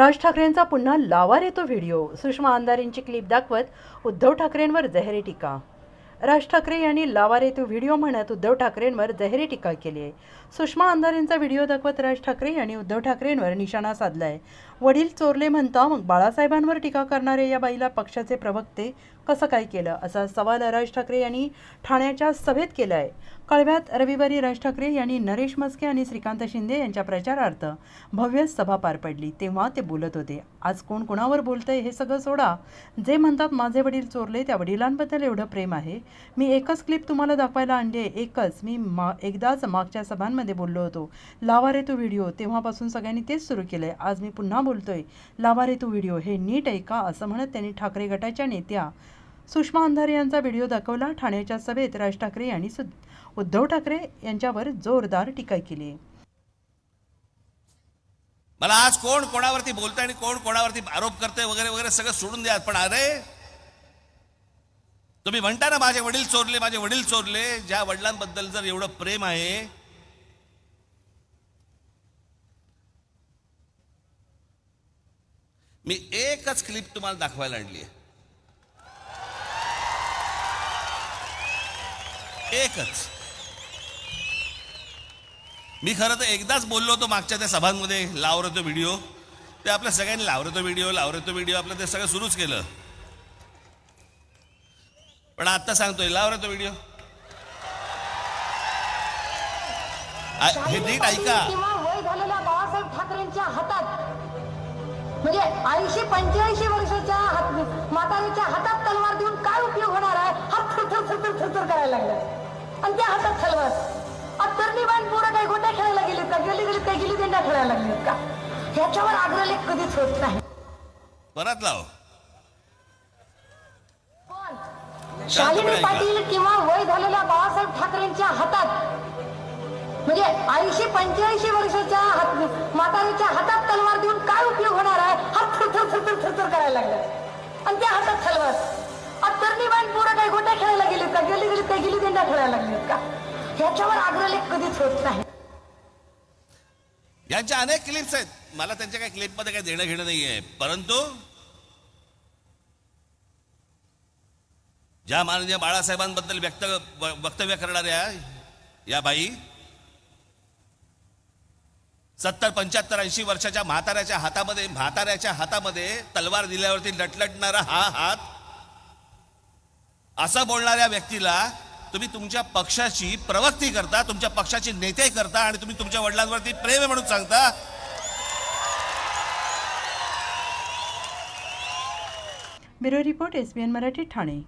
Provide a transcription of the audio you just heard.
राज ठाकरेंचा पुन्हा लावा रे तो व्हिडिओ. सुषमा अंधारेंची क्लिप दाखवत उद्धव ठाकरेंवर जहेरी टीका. राज ठाकरे यांनी लावा रे तो व्हिडिओ म्हणत उद्धव ठाकरेंवर जहेरी टीका केली आहे. सुषमा अंधारेंचा व्हिडिओ दाखवत राज ठाकरे यांनी उद्धव ठाकरेंवर निशाणा साधलाय. वडील चोरले म्हणता मग बाळासाहेबांवर टीका करणारे या बाईला पक्षाचे प्रवक्ते कसं काय केलं? असा सवाल राज ठाकरे यांनी ठाण्याच्या सभेत केला आहे कळव्यात रविवारी राज ठाकरे यांनी नरेश मस्के आणि श्रीकांत शिंदे यांच्या प्रचारार्थ भव्य सभा पार पडली. तेव्हा ते बोलत होते आज कोण कोणावर बोलतंय हे सगळं सोडा. जे म्हणतात माझे वडील चोरले त्या वडिलांबद्दल एवढं प्रेम आहे. मी एकच क्लिप तुम्हाला दाखवायला आणली आहे एकच. मी मा एकदाच मागच्या सभांमध्ये बोललो होतो लावा रे तू व्हिडिओ. तेव्हापासून सगळ्यांनी तेच सुरू केलं आहे आज मी पुन्हा बोलतोय लावा रे तू व्हिडिओ हे नीट ऐका असं म्हणत त्यांनी ठाकरे गटाच्या नेत्या सुषमा अंधारे यांचा व्हिडिओ दाखवला ठाण्याच्या सभेत राज ठाकरे यांनी सुद उद्धव ठाकरे यांच्यावर जोरदार टीका केली. मला आज कोण कोणावरती बोलतंय आणि कोण कोणावरती आरोप करते वगैरे वगैरे सगळं सोडून द्या. पण अरे तुम्ही म्हणता ना माझे वडील चोरले माझे वडील चोरले. ज्या वडिलांबद्दल जर एवढं प्रेम आहे मी एकच क्लिप तुम्हाला दाखवायला आणली आहे. एकच. मी खरं तर एकदाच बोललो होतो मागच्या त्या सभांमध्ये लावरतो व्हिडिओ. ते आपल्या सगळ्यांनी लावरतो व्हिडिओ लावरतो व्हिडिओ आपलं ते सगळं सुरूच केलं. पण आता सांगतोय लावरतो व्हिडिओ. हे नीट ऐका. किंवा वय झालेल्या बाळासाहेब ठाकरेंच्या हातात म्हणजे ऐंशी पंच्याऐंशी वर्षाच्या हात म्हातारीच्या हातात तलवार देऊन काय उपयोग होणार आहे? हात थरथर थरथर थरथर करायला लागलाय. आणि त्या हातात तलवार आता तरणी बाईन पोरं काही गोट्या खेळायला गेलीत का? गेली गेलीत काही गेली देंड्या खेळायला लागलीत का? ह्याच्यावर आग्रलेख कधीच होत नाही. परत लाव. शालिनी पाटील किंवा वय झालेल्या बाळासाहेब ठाकरेंच्या हातात. म्हणजे ऐंशी पंच्याऐंशी वर्षाच्या हात म्हातारीच्या हातात तलवार देऊन काय उपयोग होणार आहे? हात थरथर थरथर थरथर करायला लागलाय आणि त्या हातात तलवार आता काही गोट्या खेळायला गेलीत का? गेली गेली काही गेली दिंडा खेळायला लागलीत का? ह्याच्यावर आग्रलेख कधीच होत नाही. यांच्या अनेक क्लिप्स आहेत. मला त्यांच्या काही क्लिपमध्ये काही देणं घेणं नाही आहे परंतु ज्या माननीय बाळासाहेबांबद्दल व्यक्त वक्तव्य करणाऱ्या या बाई सत्तर पंच्याहत्तर ऐंशी वर्षाच्या म्हाताऱ्याच्या हातामध्ये म्हाताऱ्याच्या हातामध्ये तलवार दिल्यावरती लटलटणारा हा हात असं बोलणाऱ्या व्यक्तीला तुम्ही तुमच्या पक्षाची प्रवक्ती करता तुमच्या पक्षाची नेते करता आणि तुम्ही तुमच्या वडिलांवरती प्रेम म्हणून सांगता. Bureau report S B N Marathi Thane.